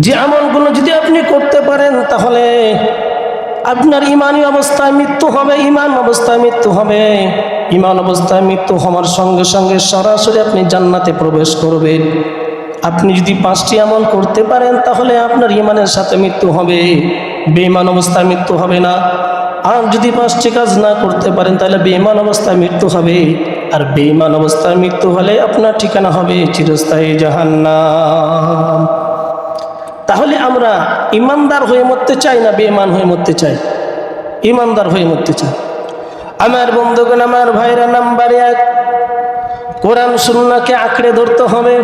যে আমলগুলো যদি আপনি করতে পারেন, তাহলে আপনার ইমানি অবস্থায় মৃত্যু হবে, ইমান অবস্থায় মৃত্যু হবে। ইমান অবস্থায় মৃত্যু হওয়ার সঙ্গে সঙ্গে সরাসরি আপনি জান্নাতে প্রবেশ করবেন। আপনি যদি পাঁচটি আমল করতে পারেন, তাহলে আপনার ইমানের সাথে মৃত্যু হবে। বেঈমান অবস্থায় মৃত্যু হবে না। আর যদি পাঁচটি কাজ না করতে পারেন, তাহলে বেঈমান অবস্থায় মৃত্যু হবে। আর বেঈমান অবস্থায় মৃত্যু হলে আপনার ঠিকানা হবে চিরস্থায়ী জাহান্নাম। তাহলে আমরা ইমানদার হয়ে মরতে চাই না বেঈমান হয়ে মরতে চাই? ইমানদার হয়ে মরতে চাই। আমার বন্ধুগণ, আমার ভাইরা, নাম্বার এক, কোরআন সুন্নাকে আঁকড়ে ধরতে হবে,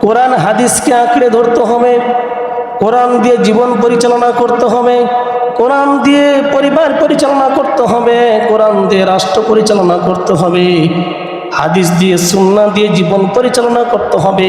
কোরআন হাদিসকে আঁকড়ে ধরতে হবে, কোরআন দিয়ে জীবন পরিচালনা করতে হবে, কোরআন দিয়ে পরিবার পরিচালনা করতে হবে, কোরআন দিয়ে রাষ্ট্র পরিচালনা করতে হবে, হাদিস দিয়ে সুন্না দিয়ে জীবন পরিচালনা করতে হবে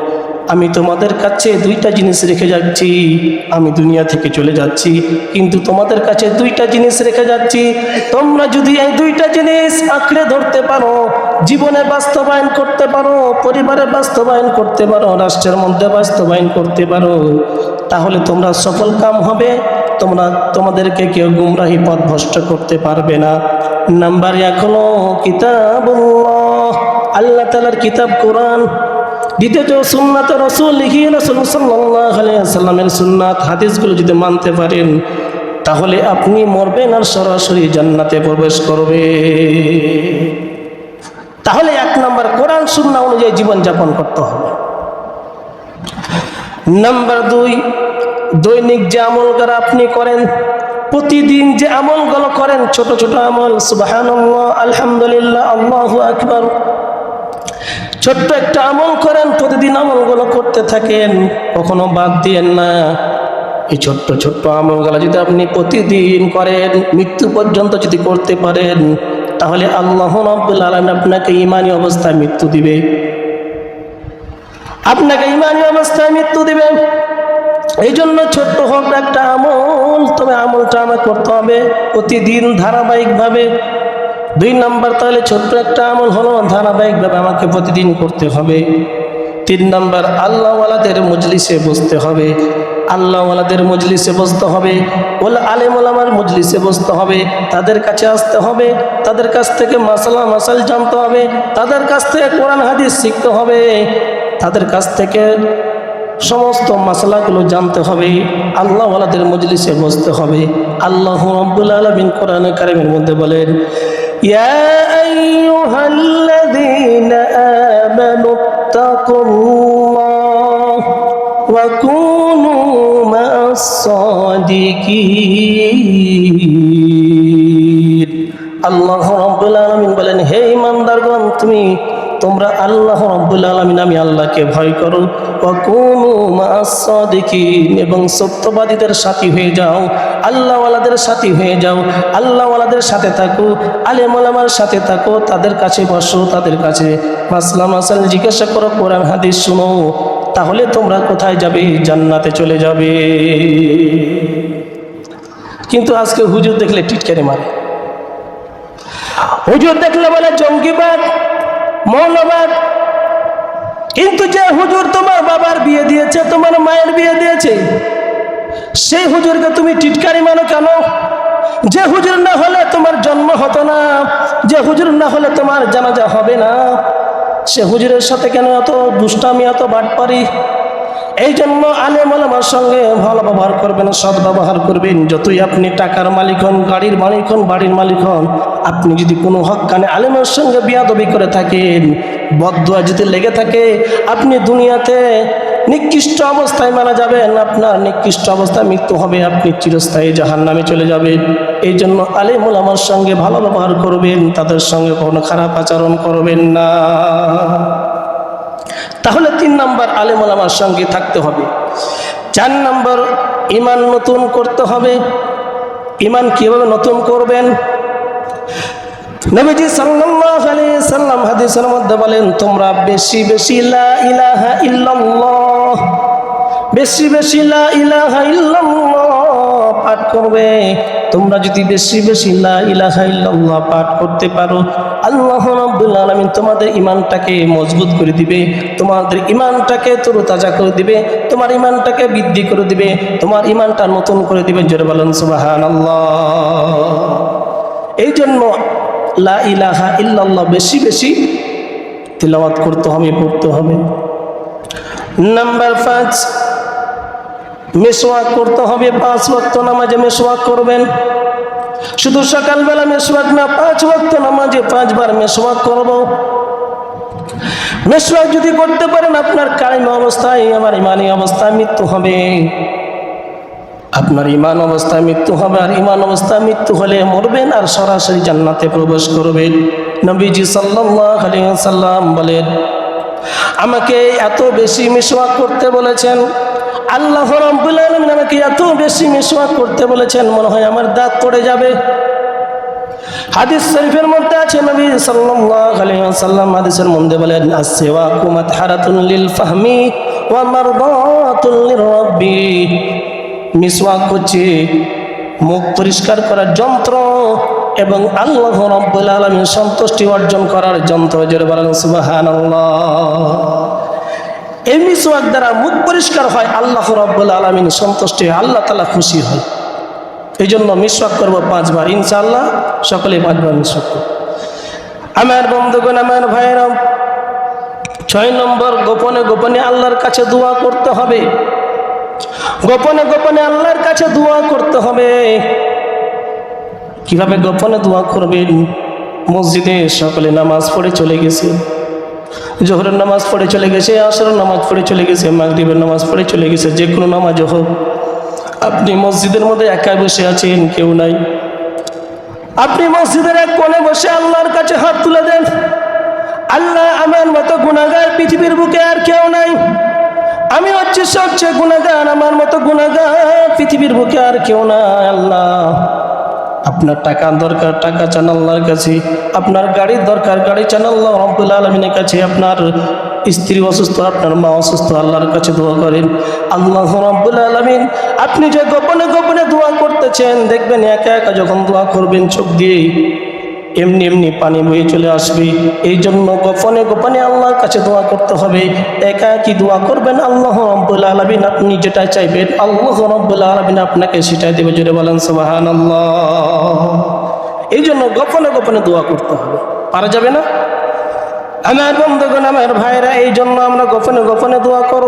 আমি তোমাদের কাছে দুইটা জিনিস রেখে যাচ্ছি। আমি দুনিয়া থেকে চলে যাচ্ছি, কিন্তু তোমাদের কাছে দুইটা জিনিস রেখে যাচ্ছি। তোমরা যদি এই দুইটা জিনিস আঁকড়ে ধরতে পারো, জীবনে বাস্তবায়ন করতে পারো, পরিবারে বাস্তবায়ন করতে পারো, রাষ্ট্রের মধ্যে বাস্তবায়ন করতে পারো, তাহলে তোমরা সফল কাম হবে। তোমরা, তোমাদেরকে কেউ গুমরাহি পথ ভ্রষ্ট করতে পারবে না। নাম্বার এক হলো কিতাবুল্লাহ। আল্লাহ তালার কিতাব কোরআন। দ্বিতীয়ত, সুন্নাত রসুল লিখি রসুল সাল্লাহ সাল্লামের সুন্নাত, হাদিসগুলো যদি মানতে পারেন, তাহলে আপনি মরবেন আর সরাসরি জান্নাতে প্রবেশ করবে তাহলে এক নম্বর কোরআন সুন্না অনুযায়ী জীবনযাপন করতে হবে। নাম্বার দুই, দৈনিক যে আমলগুলো আপনি করেন, প্রতিদিন যে আমলগুলো করেন, ছোট ছোট আমল সুবাহান আলহামদুলিল্লাহ, আল্লাহ আকবার ছোট্ট একটা আমল করেন, প্রতিদিন আমলগুলো করতে থাকেন, কখনো বাদ দিয়েন না। এই ছোট্ট ছোট্ট আমলগুলো যদি আপনি প্রতিদিন করেন, মৃত্যু পর্যন্ত যদি করতে পারেন, তাহলে আল্লাহ রব্বুল আলম আপনাকে ইমানি অবস্থায় মৃত্যু দিবে। আপনাকে ইমানি অবস্থায় মৃত্যু দিবে। এই জন্য ছোট্ট হোক একটা আমল, তবে আমলটা আমার করতে হবে। প্রতিদিন ধারাবাহিকভাবে দুই নাম্বার, তাহলে ছোট্ট একটা আমল হলো ধারাবাহিকভাবে আমাকে প্রতিদিন করতে হবে। তিন নাম্বার, আল্লাহওয়ালাদের মজলিসে বসতে হবে। আল্লাহওয়ালাদের মজলিসে বসতে হবে। ওলা আলেম ওলামার মজলিসে বসতে হবে। তাদের কাছে আসতে হবে। তাদের কাছ থেকে মাসালা মাসাল জানতে হবে। তাদের কাছ থেকে কোরআন হাদিস শিখতে হবে। তাদের কাছ থেকে সমস্ত মশলাগুলো জানতে হবে। আল্লাহওয়ালাদের মজলিসে বসতে হবে। আল্লাহ রব্বুল আলমিন কোরআন কারিমের মধ্যে বলেন يا أيها الذين آمنوا اتقوا الله وكونوا مع الصادقين. الله رب العالمين بلن هي من درغن তুমি তোমরা আল্লাহ রব্বুল আলমিন, আমি আল্লাহকে ভয় করো। এবং সত্যবাদীদের সাথী হয়ে যাও, আল্লাহওয়ালাদের সাথী হয়ে যাও, আল্লাহওয়ালাদের সাথে থাকো আলেমালামার সাথে থাকো, তাদের কাছে বসো, তাদের কাছে মাসলা মাসাল জিজ্ঞাসা করো, কোরআন, হাদিস শুনো, তাহলে তোমরা কোথায় যাবে? জান্নাতে চলে যাবে। কিন্তু আজকে হুজুর দেখলে টিটকারে মারে। হুজুর দেখলে বলে, জঙ্গিবাদ মৌলবাদ। কিন্তু যে হুজুর তোমার বাবার বিয়ে দিয়েছে, তোমার মায়ের বিয়ে দিয়েছে, সেই হুজুরকে তুমি টিটকারি মানো কেন? যে হুজুর না হলে তোমার জন্ম হতো না, যে হুজুর না হলে তোমার জানাজা হবে না, সে হুজুরের সাথে কেন এত দুষ্টামি, এত বাটপারি? এই জন্য আলেম আলমার সঙ্গে ভালো ব্যবহার করবেন, সৎ ব্যবহার করবেন। যতই আপনি টাকার মালিক হন, গাড়ির মালিক হন, বাড়ির মালিক হন, আপনি যদি কোনো হক হকানে আলেমের সঙ্গে বিয়াদবি করে থাকেন বদুয়া যদি লেগে থাকে, আপনি দুনিয়াতে নিকৃষ্ট অবস্থায় মারা যাবেন, আপনার নিকৃষ্ট অবস্থায় মৃত্যু হবে, আপনি চিরস্থায়ী জাহান নামে চলে যাবেন। এই জন্য আলিমুল আমার সঙ্গে ভালো ব্যবহার করবেন, তাদের সঙ্গে কোনো খারাপ আচরণ করবেন না। তাহলে তিন নম্বর আলেম আমার সঙ্গে থাকতে হবে। চার নম্বর ইমান নতুন করতে হবে। ইমান কীভাবে নতুন করবেন? নবীজি সাল্লাল্লাহু আলাইহি সাল্লাম হাদিসের মধ্যে বলেন, তোমরা বেশি বেশি লা ইলাহা ইল্লাল্লাহ, বেশি বেশি লা ইলাহা ইল্লাল্লাহ পাঠ করবে। তোমরা যদি বেশি বেশি লা ইলাহা ইল্লাল্লাহ পাঠ করতে পারো, আল্লাহ রাব্বুল আলামিন তোমাদের ইমানটাকে মজবুত করে দিবে, তোমাদের ইমানটাকে তরুতাজা করে দিবে, তোমার ইমানটাকে বৃদ্ধি করে দিবে, তোমার ইমানটা নতুন করে দিবে। জোরে বলেন, সুবহানাল্লাহ। এই জন্য লা ইলাহা ইল্লাল্লাহ বেশি বেশি তিলাওয়াত করতে হবে, পড়তে হবে। নাম্বার পাঁচ মেসোয়াক করতে হবে, পাঁচ ওয়াক্ত নামাজে মেসোয়াক করবেন। শুধু সকালবেলা মেসোয়াক না, পাঁচ ওয়াক্ত নামাজে পাঁচবার মেসোয়াক করব। মেসোয়াক যদি করতে পারেন, আপনার কালিম অবস্থায়, আমার ইমানি অবস্থায় মৃত্যু হবে। আপনার ইমান অবস্থায় মৃত্যু হবে, আর ইমান অবস্থায় মৃত্যু হলে মরবেন আর সরাসরি জান্নাতে প্রবেশ করবেন। নবীজি সাল্লাম বলেন, আমাকে এত বেশি মিসওয়াক করতে বলেছেন আল্লাহ রাব্বুল আলামিন আমাকে এত বেশি মিসওয়াক করতে বলেছেন, মনে হয় আমার দাঁত পড়ে যাবে। হাদিস শরীফের মধ্যে আছে, নবী সাল্লাল্লাহু আলাইহি ওয়াসাল্লাম হাদিসের মধ্যে বলেন আসওয়াকু মাতহারাতুন লিল ফাহমি ওয়া মারদাতুল লিরাব্বি মিসওয়াক হচ্ছে মুখ পরিষ্কার করার যন্ত্র এবং আল্লাহ রব্বুল আলমীর সন্তুষ্টি অর্জন করার যন্ত্র, জোরে বলেন সুবহানাল্লাহ। এই মিসওয়াক দ্বারা মুখ পরিষ্কার হয়, আল্লাহ রব্বুল আলমিন সন্তুষ্টি হয়, আল্লাহ তালা খুশি হয়। এই জন্য মিসওয়াক করব পাঁচবার, ইনশাআল্লাহ সকলে পাঁচবার মিসওয়াক করব। আমার বন্ধুগণ, আমার ভাইয়েরা, ছয় নম্বর, গোপনে গোপনে আল্লাহর কাছে দোয়া করতে হবে। গোপনে গোপনে আল্লাহর কাছে দোয়া করতে হবে। কীভাবে গোপনে দোয়া করবেন? মসজিদে সকলে নামাজ পড়ে চলে গেছে। জোহরের নামাজ পড়ে চলে গেছে, আসরের নামাজ পড়ে চলে গেছে, মাগরিবের নামাজ পড়ে চলে গেছে, যে কোনো নামাজ হোক। আপনি মসজিদের মধ্যে একা বসে আছেন, কেউ নাই। আপনি মসজিদের এক কোণে বসে আল্লাহর কাছে হাত তুলে দেন। আল্লাহ আমার মতো গুণাগার পৃথিবীর বুকে আর কেউ নাই। আমি হচ্ছে সবচেয়ে গুণাগার আমার মতো গুণাগার পৃথিবীর বুকে আর কেউ নাই, আল্লাহ। আপনার টাকা দরকার, টাকা চান আল্লাহর কাছে। আপনার গাড়ির দরকার, গাড়ি চান আল্লাহ রব্বুল আলমিনের কাছে। আপনার স্ত্রী অসুস্থ, আপনার মা অসুস্থ, আল্লাহর কাছে দোয়া করেন। আল্লাহ রব্বুল আলমিন, আপনি যে গোপনে গোপনে দোয়া করতেছেন, দেখবেন একা একা যখন দোয়া করবেন, চোখ দিয়ে এমনি এমনি পানি বয়ে চলে আসবে। এই জন্য গোপনে গোপনে আল্লাহর কাছে দোয়া করতে হবে। একা কি দোয়া করবেন আল্লাহ রব্বুল আলমিন, আপনি যেটা চাইবেন আল্লাহ রব্বুল আলমিন আপনাকে সেটাই দেবে। জুড়ে বলেন আল্লাহ এই জন্য গোপনে গোপনে দোয়া করতে হবে। পারা যাবে না? আমার বন্ধুগণ, আমার ভাইরা এই জন্য আমরা গোপনে গোপনে দোয়া করব।